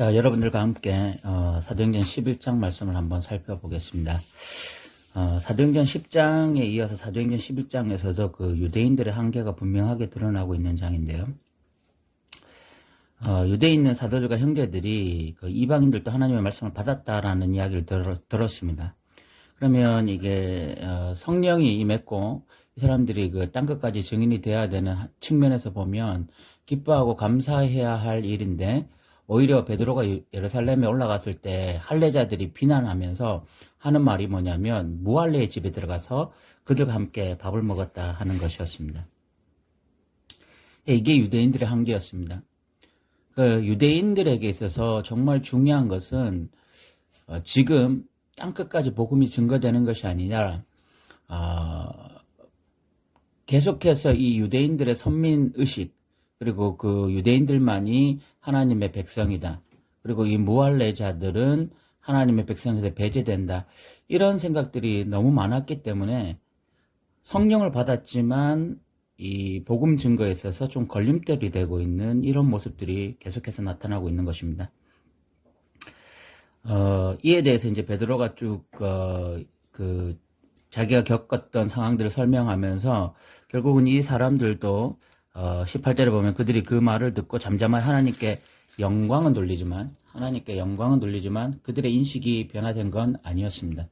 자, 여러분들과 함께 어, 사도행전 11장 말씀을 한번 살펴보겠습니다. 어, 사도행전 10장에 이어서 사도행전 11장에서도 그 유대인들의 한계가 분명하게 드러나고 있는 장인데요. 어, 있는 사도들과 형제들이 그 이방인들도 하나님의 말씀을 받았다라는 이야기를 들었, 들었습니다. 그러면 이게 어, 성령이 임했고 이 사람들이 그 땅 끝까지 증인이 돼야 되는 측면에서 보면 기뻐하고 감사해야 할 일인데 오히려 베드로가 예루살렘에 올라갔을 때 할례자들이 비난하면서 하는 말이 뭐냐면 무할례의 집에 들어가서 그들과 함께 밥을 먹었다 하는 것이었습니다. 이게 유대인들의 한계였습니다. 그 유대인들에게 있어서 정말 중요한 것은 어, 지금 땅 끝까지 복음이 증거되는 것이 아니라 어, 계속해서 이 유대인들의 선민 의식 그리고 그 유대인들만이 하나님의 백성이다. 그리고 이 무할례자들은 하나님의 백성에서 배제된다. 이런 생각들이 너무 많았기 때문에 성령을 받았지만 이 복음 증거에 있어서 좀 걸림돌이 되고 있는 이런 모습들이 계속해서 나타나고 있는 것입니다. 어, 이에 대해서 이제 베드로가 쭉, 어, 그, 자기가 겪었던 상황들을 설명하면서 결국은 이 사람들도 어, 18절에 보면 그들이 그 말을 듣고 잠잠한 하나님께 영광은 돌리지만 하나님께 영광은 돌리지만 그들의 인식이 변화된 건 아니었습니다.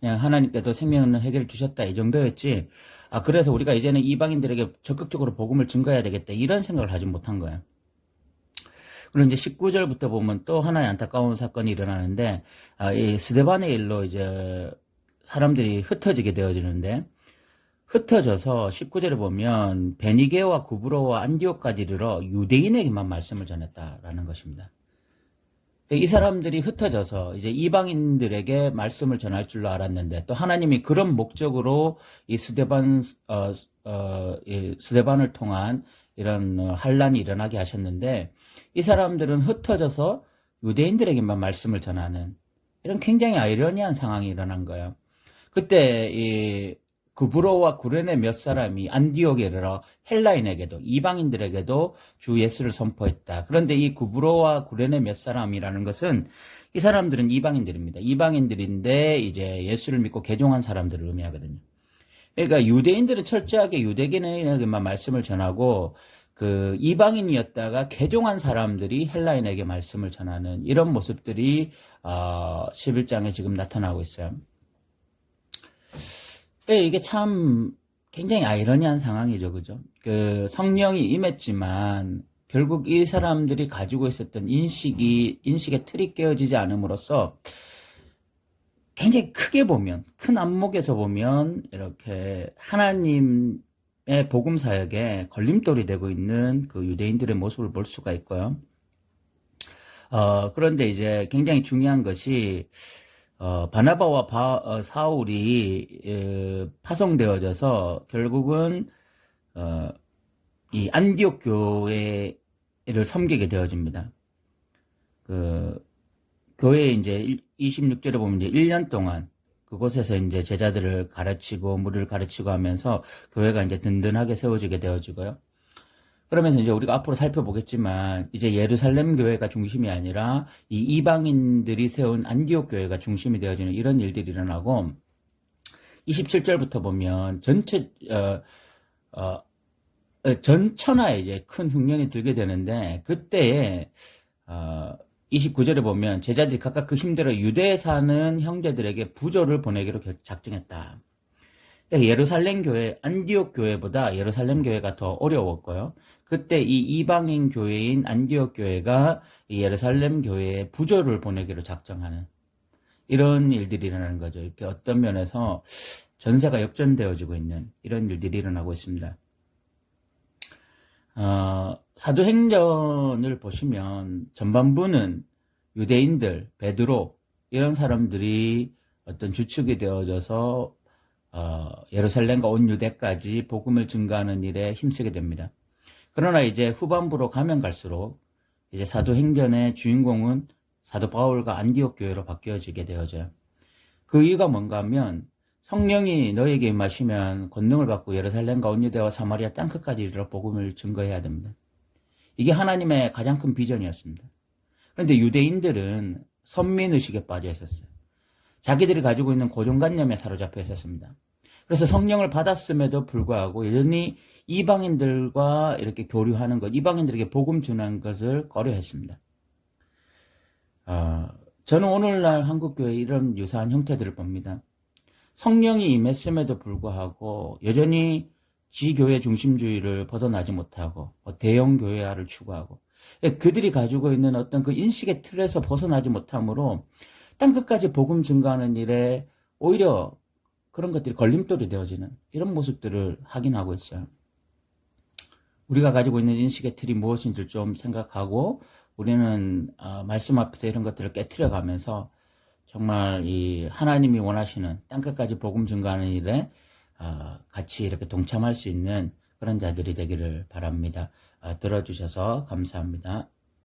그냥 하나님께도 생명은 해결해 주셨다 이 정도였지. 아 그래서 우리가 이제는 이방인들에게 적극적으로 복음을 증거해야 되겠다 이런 생각을 하지 못한 거예요. 그리고 이제 19절부터 보면 또 하나의 안타까운 사건이 일어나는데 아, 이 스데반의 일로 이제 사람들이 흩어지게 되어지는데 흩어져서 19절에 보면 베니게와 구브로와 안디오까지 이르러 유대인에게만 말씀을 전했다라는 것입니다. 이 사람들이 흩어져서 이제 이방인들에게 말씀을 전할 줄로 알았는데 또 하나님이 그런 목적으로 이 스데반 어, 어, 이 스데반을 통한 이런 한란이 일어나게 하셨는데 이 사람들은 흩어져서 유대인들에게만 말씀을 전하는 이런 굉장히 아이러니한 상황이 일어난 거예요. 그때 이 구브로와 구레네 몇 사람이 안디옥에 이르러 헬라인에게도 이방인들에게도 주 예수를 선포했다. 그런데 이 구브로와 구레네 몇 사람이라는 것은 이 사람들은 이방인들입니다. 이방인들인데 이제 예수를 믿고 개종한 사람들을 의미하거든요. 그러니까 유대인들은 철저하게 유대인에게만 말씀을 전하고 그 이방인이었다가 개종한 사람들이 헬라인에게 말씀을 전하는 이런 모습들이 어 11장에 지금 나타나고 있어요. 네, 이게 참 굉장히 아이러니한 상황이죠, 그죠? 그 성령이 임했지만 결국 이 사람들이 가지고 있었던 인식이 인식의 틀이 깨어지지 않음으로써 굉장히 크게 보면 큰 안목에서 보면 이렇게 하나님의 복음 사역에 걸림돌이 되고 있는 그 유대인들의 모습을 볼 수가 있고요. 어, 그런데 이제 굉장히 중요한 것이 어, 바나바와 바, 어, 사울이 에, 파송되어져서 결국은 어, 이 안디옥 교회를 섬기게 되어집니다. 그 교회 이제 26절에 보면 이제 1년 동안 그곳에서 이제 제자들을 가르치고 물을 가르치고 하면서 교회가 이제 든든하게 세워지게 되어지고요. 그러면서 이제 우리가 앞으로 살펴보겠지만 이제 예루살렘 교회가 중심이 아니라 이 이방인들이 세운 안디옥 교회가 중심이 되어지는 이런 일들이 일어나고 27절부터 보면 전체 어, 어, 어, 전천하에 이제 큰 흉년이 들게 되는데 그때에 어, 29절에 보면 제자들이 각각 그 힘대로 유대에 사는 형제들에게 부조를 보내기로 작정했다. 예루살렘 교회, 안디옥 교회보다 예루살렘 교회가 더 어려웠고요. 그때 이 이방인 교회인 안디옥 교회가 예루살렘 교회에 부조를 보내기로 작정하는 이런 일들이 일어나는 거죠. 이렇게 어떤 면에서 전세가 역전되어지고 있는 이런 일들이 일어나고 있습니다. 어, 사도행전을 보시면 전반부는 유대인들, 베드로 이런 사람들이 어떤 주축이 되어져서 어, 예루살렘과 온 유대까지 복음을 증가하는 일에 힘쓰게 됩니다. 그러나 이제 후반부로 가면 갈수록 이제 사도행전의 주인공은 사도 바울과 안디옥 교회로 바뀌어지게 되어져요. 그 이유가 뭔가 하면 성령이 너에게 임하시면 권능을 받고 예루살렘과 온 유대와 사마리아 땅끝까지 이르러 복음을 증거해야 됩니다. 이게 하나님의 가장 큰 비전이었습니다. 그런데 유대인들은 선민의식에 빠져 있었어요. 자기들이 가지고 있는 고정관념에 사로잡혀 있었습니다. 그래서 성령을 받았음에도 불구하고 여전히 이방인들과 이렇게 교류하는 것, 이방인들에게 복음 전하는 것을 꺼려했습니다. 어, 저는 오늘날 한국교회 이런 유사한 형태들을 봅니다. 성령이 임했음에도 불구하고 여전히 지교회 중심주의를 벗어나지 못하고 뭐 대형 교회화를 추구하고 그들이 가지고 있는 어떤 그 인식의 틀에서 벗어나지 못함으로 땅 끝까지 복음 증가하는 일에 오히려 그런 것들이 걸림돌이 되어지는 이런 모습들을 확인하고 있어요. 우리가 가지고 있는 인식의 틀이 무엇인지 좀 생각하고 우리는 어, 말씀 앞에서 이런 것들을 깨뜨려 가면서 정말 이 하나님이 원하시는 땅끝까지 복음 증가하는 일에 어, 같이 이렇게 동참할 수 있는 그런 자들이 되기를 바랍니다. 어, 들어주셔서 감사합니다.